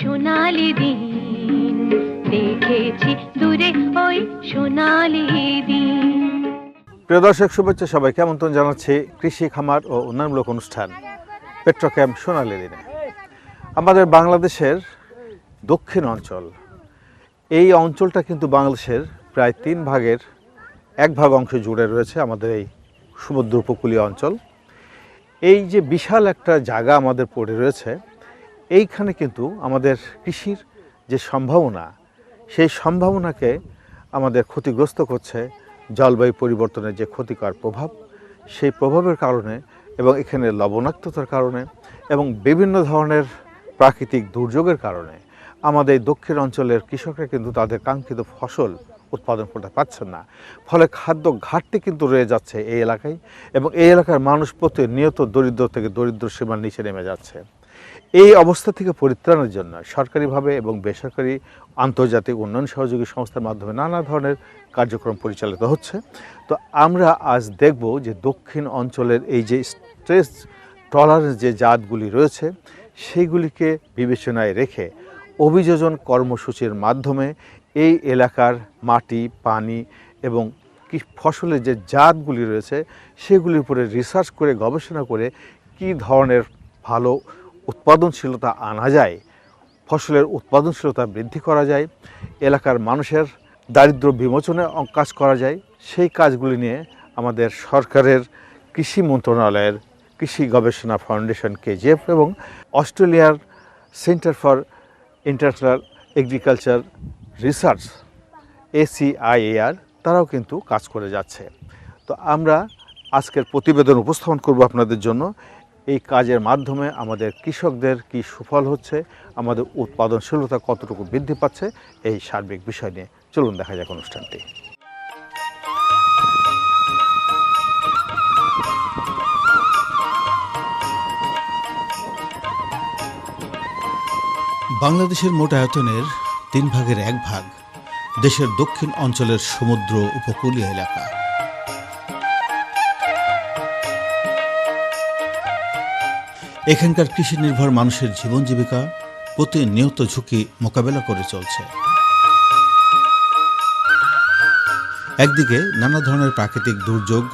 সোনালি দিন, দেখেছি দূরে ওই সোনালি দিন। প্রিয় দর্শক, শুভেচ্ছা সবাইকে। আমন্ত্রণ জানাচ্ছি কৃষি, খামার ও উন্নয়নমূলক অনুষ্ঠান পেট্রোক্যাম্প সোনালী দিনে। আমাদের বাংলাদেশের দক্ষিণ অঞ্চল, এই অঞ্চলটা কিন্তু বাংলাদেশের প্রায় তিন ভাগের এক ভাগ অংশ জুড়ে রয়েছে আমাদের এই সমুদ্র উপকূলীয় অঞ্চল। এই যে বিশাল একটা জায়গা আমাদের পড়ে রয়েছে এইখানে কিন্তু আমাদের কৃষির যে সম্ভাবনা, সেই সম্ভাবনাকে আমাদের ক্ষতিগ্রস্ত করছে জলবায়ু পরিবর্তনের যে ক্ষতিকর প্রভাব, সেই প্রভাবের কারণে এবং এখানে লবণাক্ততার কারণে এবং বিভিন্ন ধরনের প্রাকৃতিক দুর্যোগের কারণে আমাদের দক্ষিণ অঞ্চলের কৃষকরা কিন্তু তাদের কাঙ্ক্ষিত ফসল উৎপাদন করতে পারছেন না। ফলে খাদ্য ঘাটতি কিন্তু রয়ে যাচ্ছে এই এলাকায় এবং এই এলাকার মানুষ প্রতিনিয়ত দরিদ্র থেকে দরিদ্র সীমার নিচে নেমে যাচ্ছে। এই অবস্থা থেকে পরিত্রাণের জন্য সরকারিভাবে এবং বেসরকারি আন্তর্জাতিক উন্নয়ন সহযোগী সংস্থার মাধ্যমে নানা ধরনের কার্যক্রম পরিচালিত হচ্ছে। তো আমরা আজ দেখব যে দক্ষিণ অঞ্চলের এই যে স্ট্রেস টলারেন্স যে জাতগুলি রয়েছে, সেইগুলিকে বিবেচনায় রেখে অভিযোজন কর্মসূচির মাধ্যমে এই এলাকার মাটি, পানি এবং কি ফসলের যে জাতগুলি রয়েছে, সেগুলির উপরে রিসার্চ করে, গবেষণা করে কি ধরনের ভালো উৎপাদনশীলতা আনা যায়, ফসলের উৎপাদনশীলতা বৃদ্ধি করা যায়, এলাকার মানুষের দারিদ্র বিমোচনে কাজ করা যায়, সেই কাজগুলি নিয়ে আমাদের সরকারের কৃষি মন্ত্রণালয়ের কৃষি গবেষণা ফাউন্ডেশন কেজিএফ এবং অস্ট্রেলিয়ার Centre for International Agriculture Research, ACIAR, তারাও কিন্তু কাজ করে যাচ্ছে। তো আমরা আজকের প্রতিবেদন উপস্থাপন করব আপনাদের জন্য। এই কাজের মাধ্যমে আমাদের কৃষকদের কি সুফল হচ্ছে, আমাদের উৎপাদনশীলতা কতটুকু বৃদ্ধি পাচ্ছে, এই সার্বিক বিষয় নিয়ে চলুন দেখা যাক অনুষ্ঠানটি। বাংলাদেশের মোট আয়তনের তিন ভাগের এক ভাগ দেশের দক্ষিণ অঞ্চলের সমুদ্র উপকূলীয় এলাকা। এখানকার কৃষি নির্ভর মানুষের জীবন জীবিকা প্রতিনিয়ত ঝুঁকি মোকাবেলা করে চলছে। একদিকে নানা ধরনের প্রাকৃতিক দুর্যোগ,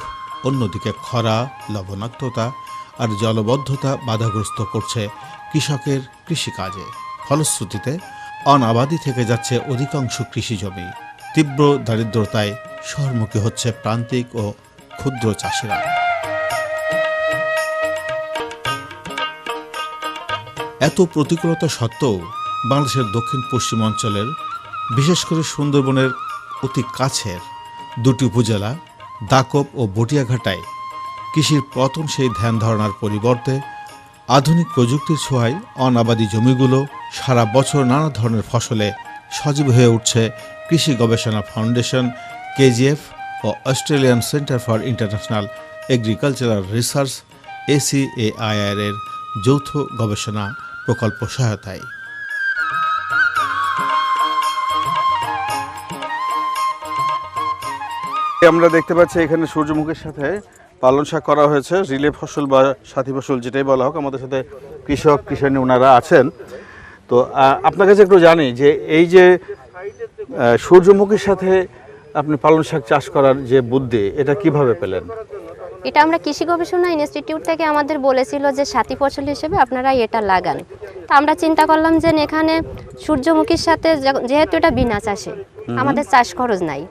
অন্যদিকে খরা, লবণাক্ততা আর জলবদ্ধতা বাধাগ্রস্ত করছে কৃষকের কৃষিকাজে। ফলশ্রুতিতে অনাবাদি থেকে যাচ্ছে অধিকাংশ কৃষি জমি। তীব্র দারিদ্রতায় শহরমুখী হচ্ছে প্রান্তিক ও ক্ষুদ্র চাষিরা। এত প্রতিকূলতা সত্ত্বেও বাংলাদেশের দক্ষিণ পশ্চিম অঞ্চলের, বিশেষ করে সুন্দরবনের অতি কাছের দুটি উপজেলা দাকব ও বটিয়াঘাটায় কৃষির প্রথম সেই ধ্যান ধারণার পরিবর্তে আধুনিক প্রযুক্তির ছোঁয়ায় অনাবাদী জমিগুলো সারা বছর নানা ধরনের ফসলে সজীব হয়ে উঠছে কৃষি গবেষণা foundation, KGF O Australian Centre for International Agricultural Research, ACAIR এর যৌথ গবেষণা প্রকল্প সহায়তায়। আমরা দেখতে পাচ্ছি এখানে সূর্যমুখীর সাথে পালন শাক করা হয়েছে। রিলে ফসল বা সাথী ফসল যেটাই বলা হোক, আমাদের সাথে কৃষক কৃষাণী ওনারা আছেন। তো আপনার কাছে একটু জানি যে এই যে সূর্যমুখীর সাথে আপনি পালন শাক চাষ করার যে বুদ্ধি, এটা কীভাবে পেলেন? এটা আমরা কৃষি গবেষণা ইনস্টিটিউট থেকে আমাদের বলেছিল যে সাথী ফসল হিসেবে আপনারা এটা লাগান। তা আমরা চিন্তা করলাম যে এখানে সূর্যমুখীর সাথে যেহেতু এটা বিনা চাষে আমাদের চাষ খরচ নাই।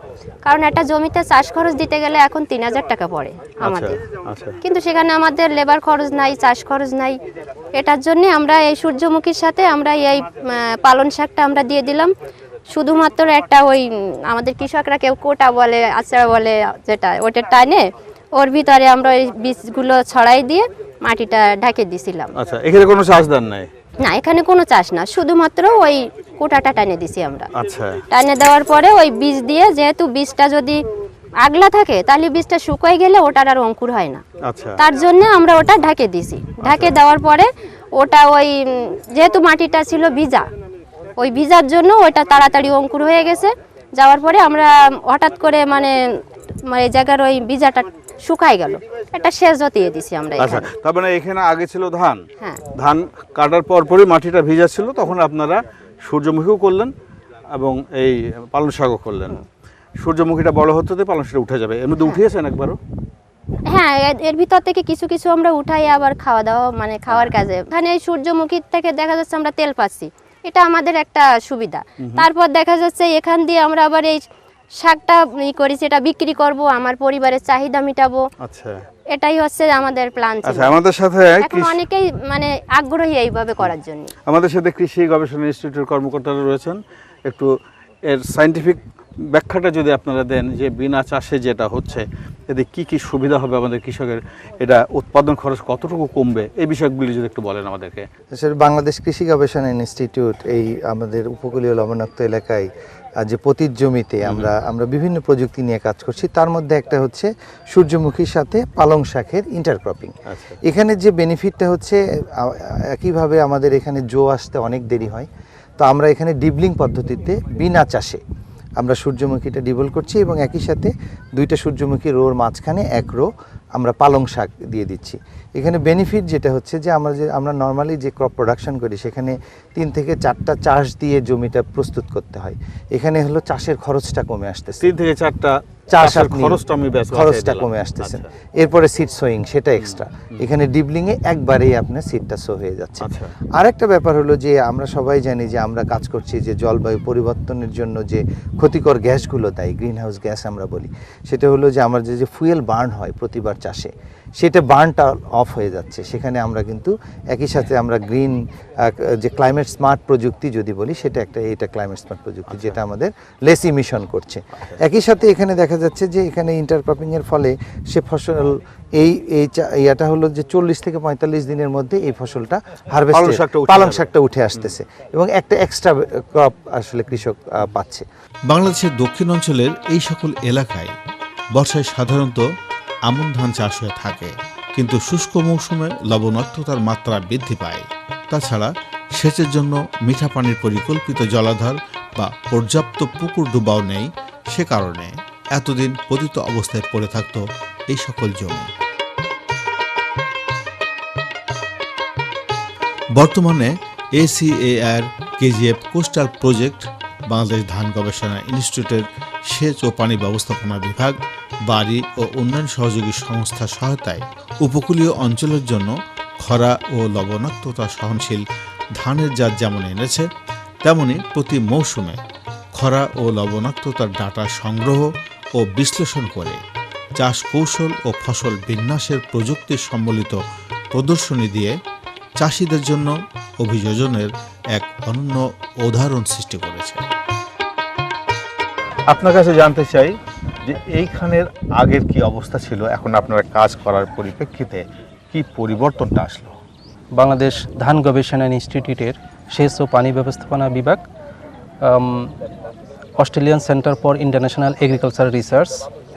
কারণ একটা জমিতে চাষ খরচ দিতে গেলে এখন তিন হাজার টাকা পড়ে আচ্ছা আমাদের। আচ্ছা। কিন্তু সেখানে আমাদের লেবার খরচ নাই চাষ খরচ নাই। এটার জন্য আমরা এই সূর্যমুখীর সাথে আমরা এই পালন শাকটা আমরা দিয়ে দিলাম। শুধুমাত্র একটা ওই আমাদের কৃষকরা কেউ কোটা বলে আচার বলে যেটা ওটা টানে। ওর ভিতরে আমরা ওই বীজগুলো ছড়াই দিয়ে মাটিটা ঢাকে দিছিলাম। আচ্ছা এখানে কোনো চাষ দান নাই? না এখানে কোনো চাষ না শুধুমাত্র ওই কোটাটা টানে দিছি আমরা। আচ্ছা। টানে দেওয়ার পরে ওই বীজ দিয়ে যেহেতু বীজটা যদি আগলা থাকে তাহলে বীজটা শুকায় গেলে ওটার আর অঙ্কুর হয় না। আচ্ছা। তার জন্য আমরা ওটা ঢাকে দিছি। ঢাকে দেওয়ার পরে ওটা ওই যেহেতু মাটিটা ছিল ভিজা ওই ভিজার জন্য ওটা তাড়াতাড়ি অঙ্কুর হয়ে গেছে। যাওয়ার পরে আমরা হঠাৎ করে মানে মানে জায়গার ওই ভিজাটা শুকাই গেল। একটা সেচ দিয়ে দিছি আমরা আচ্ছা তার মানে এখানে আগে ছিল ধান। হ্যাঁ। ধান কাটার পর পরই মাটিটা ভিজা ছিল তখন আপনারা সূর্যমুখীও করলেন এবং এই পালন শাকও করলেন। সূর্যমুখীটা বড় হতে হতে পালন শাকটা উঠে যাবে। এর মধ্যে উঠিয়েছেন একবারও? হ্যাঁ এর- ভিতর থেকে কিছু কিছু আমরা উঠাই আবার খাওয়া দাওয়া মানে খাওয়ার কাজে। এখানে এই সূর্যমুখীর থেকে দেখা যাচ্ছে আমরা তেল পাচ্ছি। এটা আমাদের একটা সুবিধা। তারপর দেখা যাচ্ছে এখান দিয়ে আমরা আবার এই শাকটা ই করি সেটা বিক্রি করব আমার পরিবারের চাহিদা মিটাবো। আচ্ছা। এটাই হচ্ছে আমাদের প্ল্যান ছিল। আচ্ছা আমাদের সাথে এখন অনেকেই মানে আগ্রহী এইভাবে করার জন্য। আমাদের সাথে কৃষি গবেষণা ইনস্টিটিউটের কর্মকর্তারা রয়েছেন। একটু এর সাইন্টিফিক ব্যাখ্যাটা যদি আপনারা দেন যে বিনা চাষে যেটা হচ্ছে এতে কি কি সুবিধা হবে আমাদের কৃষকের এটা উৎপাদন খরচ কতটুকু কমবে এই বিষয়গুলি যদি একটু বলেন আমাদেরকে। বাংলাদেশ কৃষি গবেষণা ইনস্টিটিউট এই আমাদের উপকূলীয় লবণাক্ত এলাকায় যে পতির জমিতে আমরা আমরা বিভিন্ন প্রযুক্তি নিয়ে কাজ করছি তার মধ্যে একটা হচ্ছে সূর্যমুখীর সাথে পালং শাকের ইন্টারক্রপিং আচ্ছা। এখানে যে বেনিফিটটা হচ্ছে একইভাবে আমাদের এখানে জো আসতে অনেক দেরি হয়। তো আমরা এখানে ডিবলিং পদ্ধতিতে বিনা চাষে আমরা সূর্যমুখীটা ডিবল করছি এবং একই সাথে দুইটা সূর্যমুখী রোর মাঝখানে এক রো আমরা পালং শাক দিয়ে দিচ্ছি। এখানে বেনিফিট যেটা হচ্ছে যে আমরা যে, আমরা নর্মালি যে ক্রপ প্রোডাকশন করি, সেখানে তিন থেকে চারটা চাষ দিয়ে জমিটা প্রস্তুত করতে হয়। এখানে হলো চাষের খরচটা কমে আসতে তিন থেকে চারটা চাষের খরচটা আমি খরচটা কমে আসতেছে। আচ্ছা। এরপরে সিট সোয়িং সেটা এক্সট্রা এখানে ডিবলিং এ একবারেই আপনার সিটটা সো হয়ে যাচ্ছে। আচ্ছা। আরেকটা ব্যাপার হলো যে আমরা সবাই জানি যে আমরা কাজ করছি যে জলবায়ু পরিবর্তনের জন্য যে ক্ষতিকর গ্যাসগুলো দেয় গ্রিন হাউস গ্যাস আমরা বলি। সেটা হলো যে আমার যে যে ফুয়েল বার্ন হয় প্রতিবার চাষে সেটা বার্নটা অফ হয়ে যাচ্ছে। সেখানে আমরা কিন্তু একই সাথে আমরা গ্রিন যে ক্লাইমেট স্মার্ট প্রযুক্তি যদি বলি সেটা একটা এটা ক্লাইমেট স্মার্ট প্রযুক্তি যেটা আমাদের লেস ইমিশন করছে। একই সাথে এখানে দেখা যাচ্ছে যে এখানে ইন্টারক্রপিং এর ফলে সে ফসল এই এই ইয়াটা হলো যে চল্লিশ থেকে পঁয়তাল্লিশ দিনের মধ্যে এই ফসলটা হারভেস্ট পালং শাকটা উঠে। শাকটা আসতেছে এবং একটা এক্সট্রা ক্রপ আসলে কৃষক পাচ্ছে। বাংলাদেশের দক্ষিণ অঞ্চলের এই সকল এলাকায় বর্ষায় সাধারণত আমন ধান চাষ হয়ে থাকে কিন্তু শুষ্ক মৌসুমে লবণাক্ততার মাত্রা বৃদ্ধি পায়। তাছাড়া সেচের জন্য মিঠা পানির পরিকল্পিত জলাধার বা পর্যাপ্ত পুকুর ডুবাও নেই সে কারণে। এতদিন পতিত অবস্থায় পড়ে থাকত এই সকল জমি। বর্তমানে ACAR KGF coastal project, Bangladesh ধান গবেষণা ইনস্টিটিউটের সেচ ও পানি ব্যবস্থাপনা বিভাগ, বাড়ি ও উন্নয়ন সহযোগী সংস্থা সহায়তায় উপকূলীয় অঞ্চলের জন্য খরা ও লবণাক্ততা সহনশীল ধানের জাত যেমন এনেছে, তেমনি প্রতি মৌসুমে খরা ও লবণাক্ততার ডাটা সংগ্রহ ও বিশ্লেষণ করে চাষ কৌশল ও ফসল বিন্যাসের প্রযুক্তি সম্বলিত প্রদর্শনী দিয়ে চাষিদের জন্য অভিযোজনের এক অনন্য উদাহরণ সৃষ্টি করেছে। আপনার কাছে জানতে চাই যে এইখানের আগের কি অবস্থা ছিল এখন আপনারা কাজ করার পরিপ্রেক্ষিতে কি পরিবর্তনটা আসলো? বাংলাদেশ ধান গবেষণা ইনস্টিটিউটের সেচ ও পানি ব্যবস্থাপনা বিভাগ Australian Centre for International Agriculture Research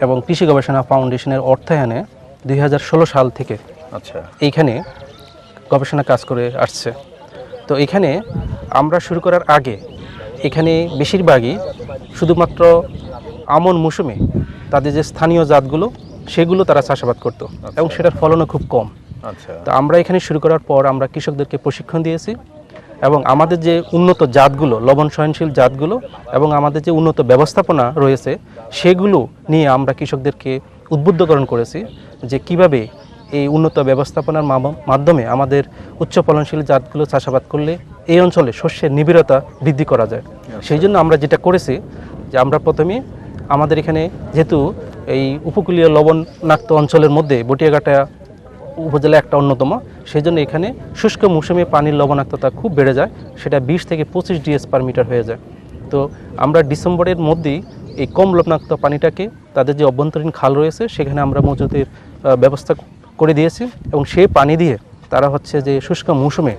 এবং কৃষি গবেষণা ফাউন্ডেশনের অর্থায়নে দুই হাজার ষোলো সাল থেকে আচ্ছা। এইখানে গবেষণা কাজ করে আসছে। তো এখানে আমরা শুরু করার আগে এখানে বেশিরভাগই শুধুমাত্র আমন মৌসুমে তাদের যে স্থানীয় জাতগুলো সেগুলো তারা চাষাবাদ করতো এবং সেটার ফলনও খুব কম। আচ্ছা। তো আমরা এখানে শুরু করার পর আমরা কৃষকদেরকে প্রশিক্ষণ দিয়েছি। এবং আমাদের যে উন্নত জাতগুলো লবণ সহনশীল জাতগুলো এবং আমাদের যে উন্নত ব্যবস্থাপনা রয়েছে সেগুলো নিয়ে আমরা কৃষকদেরকে উদ্বুদ্ধকরণ করেছি যে কীভাবে এই উন্নত ব্যবস্থাপনার মাধ্যমে আমাদের উচ্চ ফলনশীল জাতগুলো চাষাবাদ করলে এই অঞ্চলে শস্যের নিবিড়তা বৃদ্ধি করা যায়। সেই জন্য আমরা যেটা করেছি যে আমরা প্রথমে আমাদের এখানে যেহেতু এই উপকূলীয় লবণাক্ত অঞ্চলের মধ্যে বটিয়াঘাটা উপজেলা একটা অন্যতম। সেই জন্য এখানে শুষ্ক মৌসুমে পানির লবণাক্ততা খুব বেড়ে যায়, সেটা বিশ থেকে পঁচিশ ডিএস পার মিটার হয়ে যায়। তো আমরা ডিসেম্বরের মধ্যেই এই কম লবণাক্ত পানিটাকে, তাদের যে অভ্যন্তরীণ খাল রয়েছে, সেখানে আমরা মজুদের ব্যবস্থা করে দিয়েছি এবং সেই পানি দিয়ে তারা হচ্ছে যে শুষ্ক মৌসুমে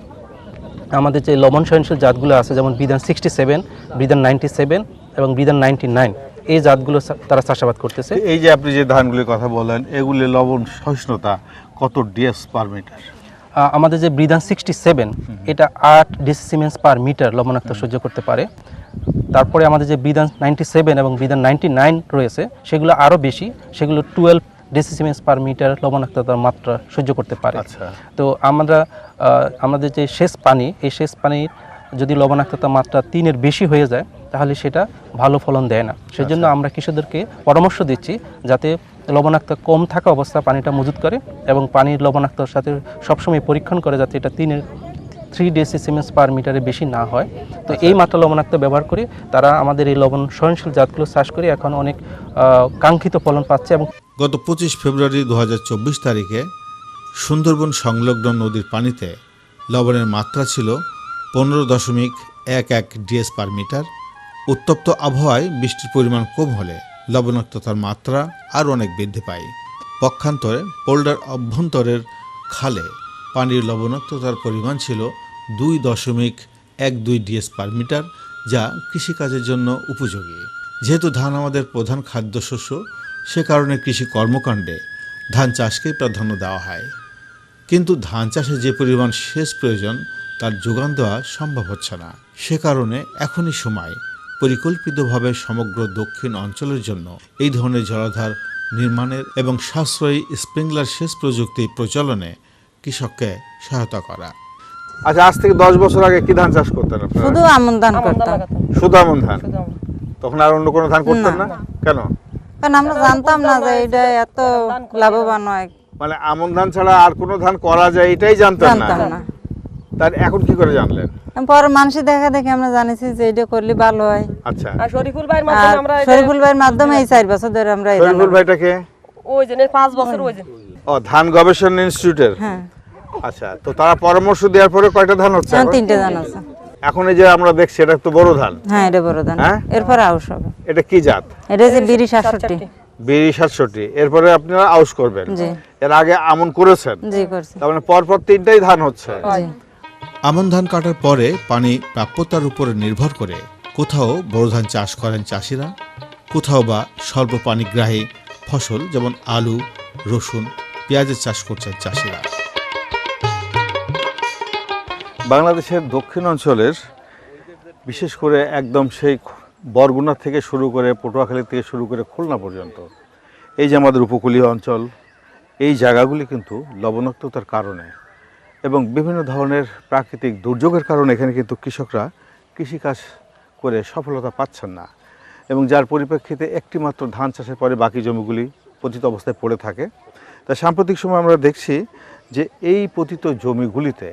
আমাদের যে লবণ সহনশীল জাতগুলো আছে, যেমন বিধান সিক্সটি সেভেন বিধান নাইনটি সেভেন এবং বিধান নাইনটি নাইন এই জাতগুলো তারা চাষাবাদ করতেছে। এই যে আপনি যে ধানগুলির কথা বললেন, এগুলি লবণ সহিষ্ণুতা। কত ডিএস পার মিটার আমাদের যে ব্রিদান সিক্সটি সেভেন এটা আট ডিসিমেন্স পার মিটার লবণাক্ত সহ্য করতে পারে। তারপরে আমাদের যে বিধান নাইনটি সেভেন এবং বিধান নাইনটি নাইন রয়েছে সেগুলো আরও বেশি সেগুলো টুয়েলভ ডেসিসিমেন্স পার মিটার লবণাক্ততার মাত্রা সহ্য করতে পারে। আচ্ছা। তো আমরা আমাদের যে শেষ পানি এই শেষ পানির যদি লবণাক্ততার মাত্রা তিনের বেশি হয়ে যায় তাহলে সেটা ভালো ফলন দেয় না। সেজন্য আমরা কৃষকদেরকে পরামর্শ দিচ্ছি যাতে লবণাক্ত কম থাকা অবস্থা পানিটা মজুত করে এবং পানির লবণাক্তর সাথে সবসময় পরীক্ষণ করে যাতে এটা তিনের থ্রি ডেসিসিমেন্স পার মিটারে বেশি না হয়। তো এই মাত্রা লবণাক্ত ব্যবহার করে তারা আমাদের এই লবণ সহনশীল জাতগুলো চাষ করে এখন অনেক কাঙ্ক্ষিত ফলন পাচ্ছে এবং গত পঁচিশ ফেব্রুয়ারি দু হাজার চব্বিশ তারিখে সুন্দরবন সংলগ্ন নদীর পানিতে লবণের মাত্রা ছিল পনেরো দশমিক এক এক ডিএস পার মিটার উত্তপ্ত আবহাওয়ায় বৃষ্টির পরিমাণ কম হলে লবণাক্ততার মাত্রা আরও অনেক বৃদ্ধি পায়। পক্ষান্তরে পোল্ডার অভ্যন্তরের খালে পানির লবণাক্ততার পরিমাণ ছিল দুই দশমিক এক দুই ডিএস পার মিটার, যা কৃষিকাজের জন্য উপযোগী। যেহেতু ধান আমাদের প্রধান খাদ্যশস্য, সে কারণে কৃষি কর্মকাণ্ডে ধান চাষকেই প্রাধান্য দেওয়া হয়। কিন্তু ধান চাষে যে পরিমাণ সেচ প্রয়োজন, তার যোগান দেওয়া সম্ভব হচ্ছে না। সে কারণে এখনই সময় পরিকল্পিতভাবে সমগ্র দক্ষিণ অঞ্চলের জন্য এই ধরনের জলাধার নির্মাণের এবং সাশ্রয়ী স্প্রিংলার সেচ প্রযুক্তি প্রচলনে কৃষককে সহায়তা করা। আচ্ছা আজ থেকে দশ বছর আগে কি ধান চাষ করতেন আপনারা? শুধু আমন ধান করতাম। শুধু আমন ধান? তখন আর অন্য কোনো ধান করতেন না? কেন? কারণ আমরা জানতাম না যে এটা এত লাভবান হয়। মানে আমন ধান ছাড়া আর কোনো ধান করা যায় এটাই জানতাম না। তার এখন কি করে জানলেন? পরে মানুষের দেখা দেখে আমরা জানিছি যে এটা করলে ভালো হয়। আচ্ছা। আর শরীফুল ভাইয়ের মাধ্যমে আমরা এটা- শরীফুল ভাইয়ের মাধ্যমে এই চার বছর ধরে আমরা শরীফুল ভাইটাকে ওই পাঁচ বছর ওই জন্য ও ধান গবেষণা ইনস্টিটিউটের? হ্যাঁ। আচ্ছা তো তারা পরামর্শ দেওয়ার পরে কয়টা ধান হচ্ছে? তিনটে ধান আছে। এখন এই যে আমরা দেখছি এটা তো বড় ধান। হ্যাঁ এটা বড় ধান। হ্যাঁ? এরপর আউশ হবে। এটা কি জাত? এটা যে বিড়ি সাতষট্টি। বিড়ি সাতষট্টি। এরপরে আপনারা আউশ করবেন। জি। এর আগে আমন করেছেন। জি করছি। তার মানে পরপর তিনটাই ধান হচ্ছে। জি। আমন ধান কাটার পরে পানি প্রাপ্যতার উপরে নির্ভর করে কোথাও বড় ধান চাষ করেন চাষিরা, কোথাও বা স্বল্প পানিগ্রাহী ফসল যেমন আলু, রসুন, পেঁয়াজের চাষ করছেন চাষিরা। বাংলাদেশের দক্ষিণ অঞ্চলের বিশেষ করে একদম সেই বরগুনা থেকে শুরু করে পটুয়াখালী থেকে শুরু করে খুলনা পর্যন্ত, এই যে আমাদের উপকূলীয় অঞ্চল, এই জায়গাগুলি কিন্তু লবণাক্ততার কারণে এবং বিভিন্ন ধরনের প্রাকৃতিক দুর্যোগের কারণে এখানে কিন্তু কৃষকরা কৃষিকাজ করে সফলতা পাচ্ছেন না। এবং যার পরিপ্রেক্ষিতে একটিমাত্র ধান চাষের পরে বাকি জমিগুলি পতিত অবস্থায় পড়ে থাকে। তা সাম্প্রতিক সময় আমরা দেখছি যে এই পতিত জমিগুলিতে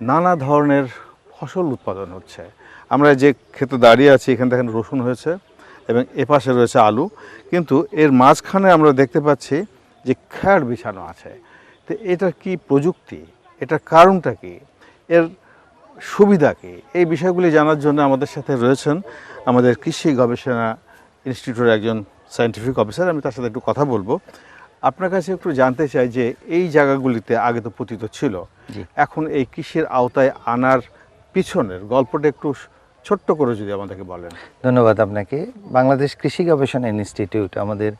নানা ধরনের ফসল উৎপাদন হচ্ছে। আমরা যে ক্ষেতে দাঁড়িয়ে আছি, এখানে দেখেন রসুন হয়েছে এবং এপাশে রয়েছে আলু। কিন্তু এর মাঝখানে আমরা দেখতে পাচ্ছি যে খ্যাড় বিছানো আছে। তো এটার কি প্রযুক্তি? এটার কারণটা কি? এর সুবিধা কি? এই বিষয়গুলি জানার জন্য আমাদের সাথে রয়েছেন আমাদের কৃষি গবেষণা ইনস্টিটিউটের একজন সায়েন্টিফিক অফিসার আমি তার সাথে একটু কথা বলব। আপনার কাছে একটু জানতে চাই যে এই জায়গাগুলিতে আগে তো পতিত ছিল। এখন এই কৃষির আওতায় আনার পিছনের গল্পটা একটু ছোট্ট করে যদি আমাদেরকে বলেন। ধন্যবাদ আপনাকে। বাংলাদেশ কৃষি গবেষণা ইনস্টিটিউট আমাদের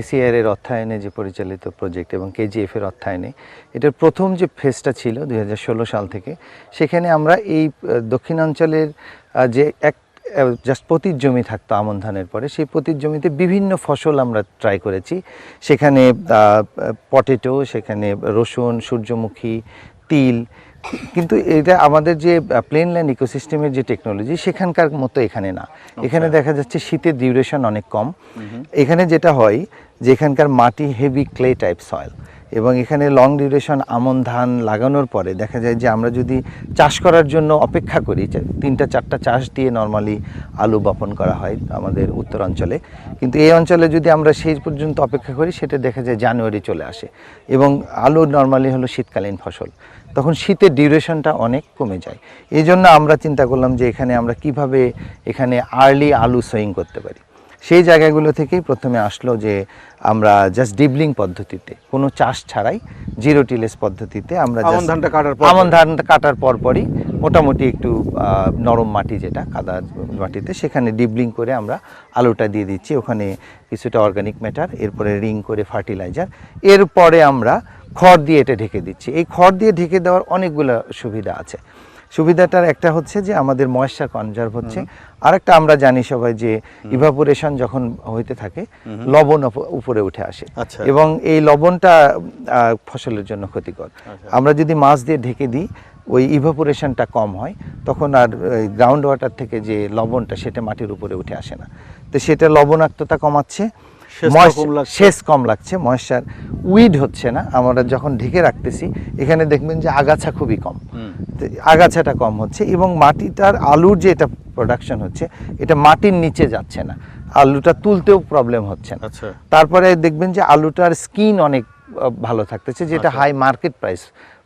এসিআর এর অর্থায়নে যে পরিচালিত প্রজেক্ট এবং কেজিএফ এর অর্থায়নে, এটার প্রথম যে ফেজটা ছিল দুই হাজার ষোলো সাল থেকে, সেখানে আমরা এই দক্ষিণাঞ্চলের যে এক জাস্ট পতির জমি থাকতো আমন ধানের পরে, সেই পতির জমিতে বিভিন্ন ফসল আমরা ট্রাই করেছি। সেখানে পটেটো সেখানে রসুন, সূর্যমুখী, তিল কিন্তু এটা আমাদের যে প্লেন ল্যান্ড ইকোসিস্টেমের যে টেকনোলজি সেখানকার মতো এখানে না। এখানে দেখা যাচ্ছে শীতের ডিউরেশন অনেক কম। এখানে যেটা হয় যে এখানকার মাটি হেভি ক্লে টাইপ সয়েল এবং এখানে লং ডিউরেশন আমন ধান লাগানোর পরে দেখা যায় যে আমরা যদি চাষ করার জন্য অপেক্ষা করি তিনটা, চারটা চাষ দিয়ে নর্মালি আলু বপন করা হয় আমাদের উত্তরাঞ্চলে কিন্তু এই অঞ্চলে যদি আমরা সেই পর্যন্ত অপেক্ষা করি, সেটা দেখা যায় জানুয়ারি চলে আসে এবং আলু নর্মালি হলো শীতকালীন ফসল। তখন শীতের ডিউরেশনটা অনেক কমে যায়। এই জন্য আমরা চিন্তা করলাম যে এখানে আমরা কীভাবে এখানে আর্লি আলু সোয়িং করতে পারি। সেই জায়গাগুলো থেকেই প্রথমে আসলো যে আমরা জাস্ট ডিবলিং পদ্ধতিতে কোনো চাষ ছাড়াই জিরো টিলেস পদ্ধতিতে আমরা আমন ধানটা কাটার পর আমন ধানটা কাটার পর পরই মোটামুটি একটু নরম মাটি যেটা কাদা মাটিতে সেখানে ডিবলিং করে আমরা আলুটা দিয়ে দিচ্ছি। ওখানে কিছুটা অর্গানিক ম্যাটার এরপরে রিং করে ফার্টিলাইজার এরপরে আমরা খড় দিয়ে এটা ঢেকে দিচ্ছি। এই খড় দিয়ে ঢেকে দেওয়ার অনেকগুলো সুবিধা আছে। সুবিধাটার একটা হচ্ছে যে আমাদের ময়েশ্চার কনজার্ভ হচ্ছে। আরেকটা আমরা জানি সবাই যে ইভাপোরেশন যখন হইতে থাকে লবণ উপরে উঠে আসে। আচ্ছা। এবং এই লবণটা ফসলের জন্য ক্ষতিকর। আমরা যদি মাছ দিয়ে ঢেকে দিই ওই ইভাপোরেশনটা কম হয় তখন আর গ্রাউন্ড ওয়াটার থেকে যে লবণটা সেটা মাটির উপরে উঠে আসে না। তো সেটা লবণাক্ততা কমাচ্ছে moisture- কম লাগছে। ময়েশ্চার উইড হচ্ছে না আমরা যখন ঢেকে রাখতেছি এখানে দেখবেন যে আগাছা খুবই কম। আগাছাটা কম হচ্ছে এবং মাটিটার আলুর যে এটা প্রোডাকশন হচ্ছে এটা মাটির নিচে যাচ্ছে না। আলুটা তুলতেও প্রবলেম হচ্ছে না। আচ্ছা। তারপরে দেখবেন যে আলুটার স্কিন অনেক ভালো থাকতেছে যেটা হাই মার্কেট প্রাইস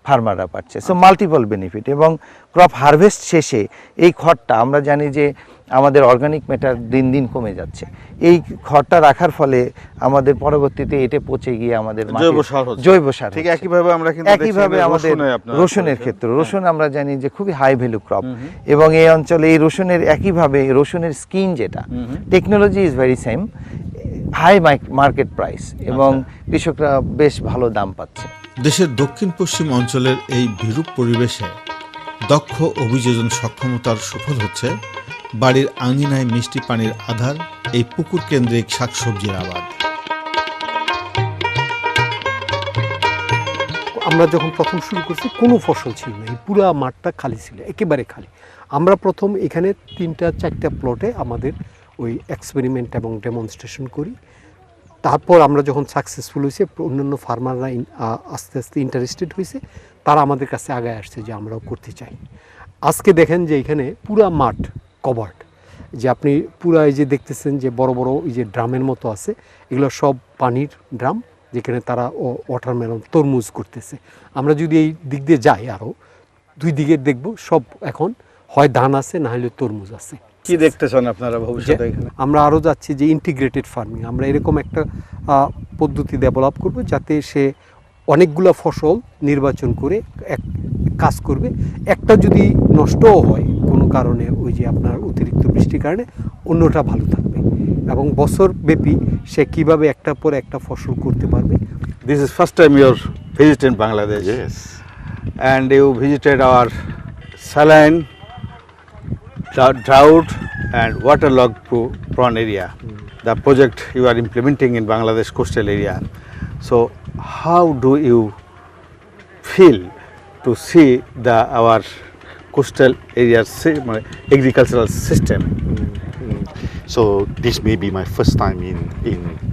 ফার্মাররা পাচ্ছে। সো মাল্টিপল বেনিফিট এবং ক্রপ হারভেস্ট শেষে এই খড়টা আমরা জানি যে আমাদের অর্গানিক ম্যাটার দিন দিন কমে যাচ্ছে। এই খড়টা রাখার ফলে আমাদের পরবর্তীতে এটে পচে গিয়ে আমাদের জৈব সার জৈব সার ঠিক একইভাবে আমরা কিন্তু একইভাবে আমাদের রসুনের। ক্ষেত্রে। রসুন আমরা জানি যে খুবই হাই ভ্যালু ক্রপ এবং এই অঞ্চলে এই রসুনের একইভাবে রসুনের স্কিন যেটা technology is very same high market price এবং কৃষকরা বেশ ভালো দাম পাচ্ছে। দেশের দক্ষিণ পশ্চিম অঞ্চলের এই বিরূপ পরিবেশে দক্ষ অভিযোজন সক্ষমতার সুফল হচ্ছে বাড়ির আঙিনায় মিষ্টি পানির আধার, এই পুকুর কেন্দ্রিক শাকসবজির আবাদ। আমরা যখন প্রথম শুরু করছি, কোনো ফসল ছিল না, এই পুরো মাঠটা খালি ছিল, একেবারে খালি। আমরা প্রথম এখানে তিনটা, চারটা প্লটে আমাদের ওই এক্সপেরিমেন্ট এবং ডেমনস্ট্রেশন করি। তারপর আমরা যখন সাকসেসফুল হয়েছে অন্যান্য ফার্মাররা আস্তে আস্তে ইন্টারেস্টেড হয়েছে তারা আমাদের কাছে আগায় আসছে যে আমরাও করতে চাই। আজকে দেখেন যে এখানে পুরা মাঠ কভার্ড যে আপনি পুরা এই যে দেখতেছেন যে বড় বড় এই যে ড্রামের মতো আছে, এগুলো সব পানির ড্রাম, যেখানে তারা ওয়াটারমেলন তরমুজ করতেছে। আমরা যদি এই দিক দিয়ে যাই আরও দুই দিকে দেখব সব এখন হয় ধান আছে, না হলে তরমুজ আছে। কি দেখতে চান আপনারা ভবিষ্যতে এখানে আমরা আরও যাচ্ছি যে ইন্টিগ্রেটেড ফার্মিং আমরা এরকম একটা পদ্ধতি ডেভেলপ করব যাতে সে অনেকগুলো ফসল নির্বাচন করে এক কাজ করবে একটা যদি নষ্টও হয় কোনো কারণে ওই যে আপনার অতিরিক্ত বৃষ্টির কারণে অন্যটা ভালো থাকবে এবং বছর ব্যাপী সে কীভাবে একটা পর একটা ফসল করতে পারবে this is first time visiting Bangladesh. Yes. And you visited our saline, dou- drought and waterlogged pro- prawn area. Hmm. The project you are implementing in Bangladesh coastal area. So how do you feel to see the our coastal area agricultural system? Hmm, hmm. So this may be my first time in in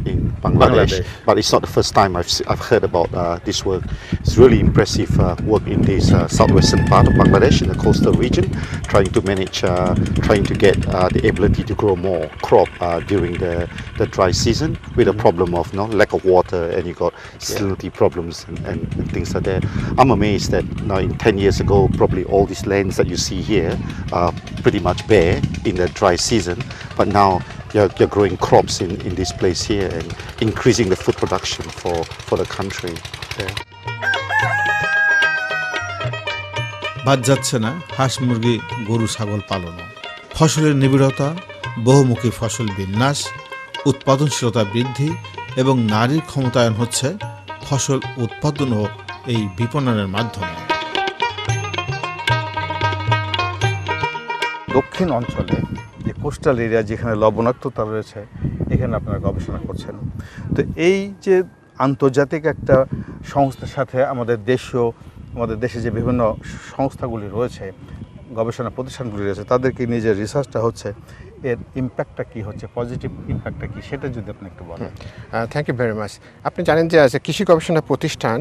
Bangladesh, Bangladesh. but it's not the first time I've I've heard about uh, this work. It's really impressive uh, work in this uh, southwestern part of Bangladesh in the coastal region, trying to manage, uh, trying to get uh, the ability to grow more crop uh, during the the dry season with a problem of no lack of water and you got salinity problems and, and, and things like that. I'm amazed that now in 10 years ago, probably all these lands that you see here are pretty much bare in the dry season, but now you're, you're growing crops in, in this place here and increasing the food production for, for the country. Yeah. বাদ যাচ্ছে না হাঁস মুরগি গরু ছাগল পালনও ফসলের নিবিড়তা বহুমুখী ফসল বিন্যাস উৎপাদনশীলতা বৃদ্ধি এবং নারীর ক্ষমতায়ন হচ্ছে ফসল উৎপাদন ও এই বিপণনের মাধ্যমে দক্ষিণ অঞ্চলে কোস্টাল এরিয়া যেখানে লবণাক্ততা রয়েছে, এখানে আপনারা গবেষণা করছেন। তো এই যে আন্তর্জাতিক একটা সংস্থার সাথে আমাদের দেশীয়, আমাদের দেশে যে বিভিন্ন সংস্থাগুলি রয়েছে, গবেষণা প্রতিষ্ঠানগুলি রয়েছে, তাদেরকে নিয়ে যে রিসার্চটা হচ্ছে এর ইম্প্যাক্টটা কি হচ্ছে? পজিটিভ ইম্প্যাক্টটা কি? সেটা যদি আপনি একটু বলেন। থ্যাংক ইউ ভেরি মাচ আপনি জানেন যে আছে কৃষি গবেষণা প্রতিষ্ঠান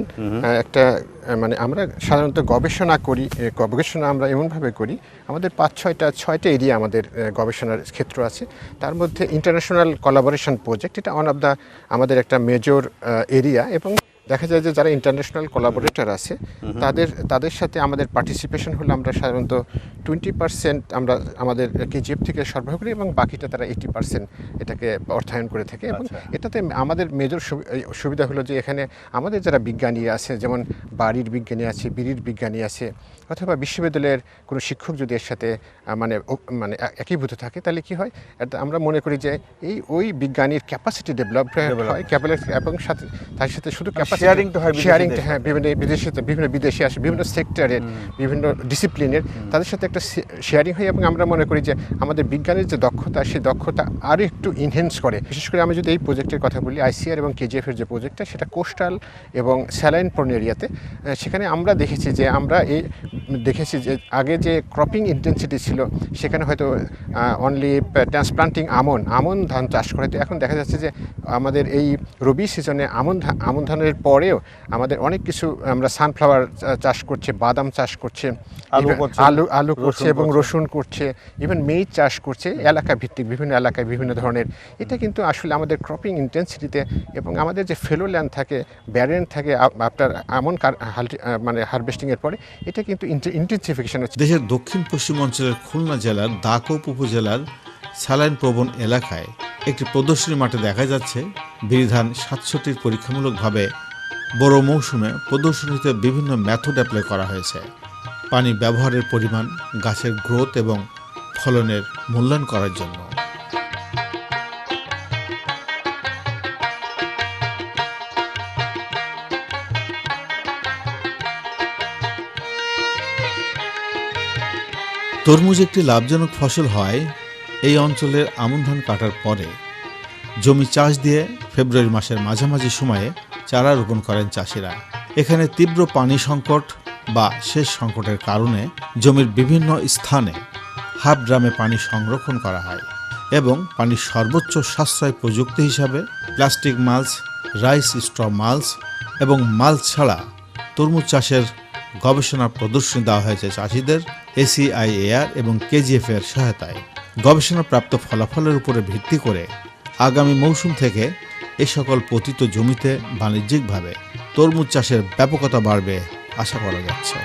একটা মানে আমরা সাধারণত গবেষণা করি গবেষণা আমরা এমনভাবে করি আমাদের পাঁচ ছয়টা ছয়টা এরিয়া আমাদের গবেষণার ক্ষেত্র আছে। তার মধ্যে ইন্টারন্যাশনাল কলাবোরেশন প্রজেক্ট এটা ওয়ান অফ দ্য আমাদের একটা মেজর এরিয়া এবং দেখা যায় যে যারা ইন্টারন্যাশনাল কোলাবোরেটর আছে তাদের তাদের সাথে আমাদের পার্টিসিপেশন হলে আমরা সাধারণত টোয়েন্টি পার্সেন্ট আমরা আমাদের কেজিএফ থেকে সরবরাহ করি এবং বাকিটা তারা এইটি পার্সেন্ট এটাকে অর্থায়ন করে থাকে এবং এটাতে আমাদের মেজর সুবিধা হলো যে এখানে আমাদের যারা বিজ্ঞানী আছে যেমন বাড়ির বিজ্ঞানী আছে বিড়ির বিজ্ঞানী আছে অথবা বিশ্ববিদ্যালয়ের কোনো শিক্ষক যদি এর সাথে মানে মানে একীভূত থাকে তাহলে কি হয়? আমরা মনে করি যে এই ওই বিজ্ঞানীর ক্যাপাসিটি ডেভেলপ হয় ক্যাপাসিটি এবং সাথে তার সাথে শুধু sharing টা হয় বিদেশি শেয়ারিং দেশে। হ্যাঁ বিভিন্ন বিদেশি বিভিন্ন বিদেশি আসে বিভিন্ন সেক্টরের বিভিন্ন ডিসিপ্লিনের তাদের সাথে একটা শেয়ারিং হয় এবং আমরা মনে করি যে আমাদের বিজ্ঞানের যে দক্ষতা সেই দক্ষতা আরও একটু ইনহেন্স করে। বিশেষ করে আমি যদি এই প্রজেক্টের কথা বলি আইসিআর এবং কেজিএফ এর যে প্রজেক্টটা সেটা কোস্টাল এবং স্যালাইন প্রোন এরিয়াতে সেখানে আমরা দেখেছি যে আমরা এই দেখেছি যে আগে যে ক্রপিং ইন্টেন্সিটি ছিল সেখানে হয়তো অনলি ট্রান্সপ্লান্টিং আমন আমন ধান চাষ করে। তো এখন দেখা যাচ্ছে যে আমাদের এই রবি সিজনে আমন আমন ধানের পরেও আমাদের অনেক কিছু আমরা সানফ্লাওয়ার চাষ করছে বাদাম চাষ করছে আলু আলু আলু করছে এবং রসুন করছে ইভেন মেইজ চাষ করছে এলাকা ভিত্তিক বিভিন্ন এলাকায় বিভিন্ন ধরনের। এটা কিন্তু আসলে আমাদের ক্রপিং ইন্টেন্সিটিতে এবং আমাদের যে ফেলো ল্যান্ড থাকে ব্যারেন থাকে আপনার এমন হালটি- মানে হারভেস্টিংয়ের পরে এটা কিন্তু ইন্টেন্সিফিকেশন হচ্ছে। দেশের দক্ষিণ পশ্চিম অঞ্চলের খুলনা জেলার দাকোপ উপজেলার স্যালাইন প্রবণ এলাকায় একটি প্রদর্শনী মাঠে দেখা যাচ্ছে বিধান সাতষট্টির পরীক্ষামূলকভাবে বড় মৌসুমে প্রদর্শনীতে বিভিন্ন মেথড অ্যাপ্লাই করা হয়েছে। পানি ব্যবহারের পরিমাণ, গাছের গ্রোথ এবং ফলনের মূল্যায়ন করার জন্য। তরমুজ একটি লাভজনক ফসল হয় এই অঞ্চলের আমন ধান কাটার পরে। জমি চাষ দিয়ে ফেব্রুয়ারি মাসের মাঝামাঝি সময়ে চারা রোপণ করেন চাষিরা। এখানে তীব্র পানি সংকট বা সেচ সংকটের কারণে জমির বিভিন্ন স্থানে হাফ ড্রামে পানি সংরক্ষণ করা হয় এবং পানির সর্বোচ্চ সাশ্রয় প্রযুক্তি হিসাবে plastic mulch, rice straw mulch এবং মালচ ছাড়া তরমুজ চাষের গবেষণা প্রদর্শনী দেওয়া হয়েছে চাষিদের এসিআইএআর এবং কেজিএফ এর সহায়তায়। গবেষণাপ্রাপ্ত ফলাফলের উপরে ভিত্তি করে আগামী মৌসুম থেকে এ সকল পতিত জমিতে বাণিজ্যিকভাবে তরমুজ চাষের ব্যাপকতা বাড়বে আশা করা যাচ্ছে।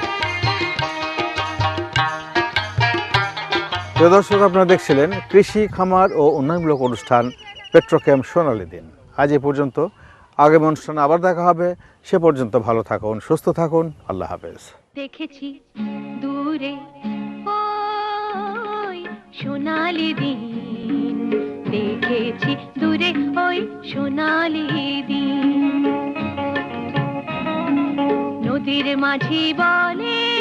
প্রিয় দর্শক আপনারা দেখছিলেন কৃষি খামার ও উন্নয়নমূলক অনুষ্ঠান পেট্রোক্যাম সোনালী দিন। আজ এ পর্যন্ত। আগামী অনুষ্ঠানে আবার দেখা হবে। সে পর্যন্ত ভালো থাকুন সুস্থ থাকুন। আল্লাহ হাফেজ। দেখেছি দূরে ওই সোনালি দিন। দেখেছি দূরে ওই সোনালি দিন। নদীর মাঝি বলে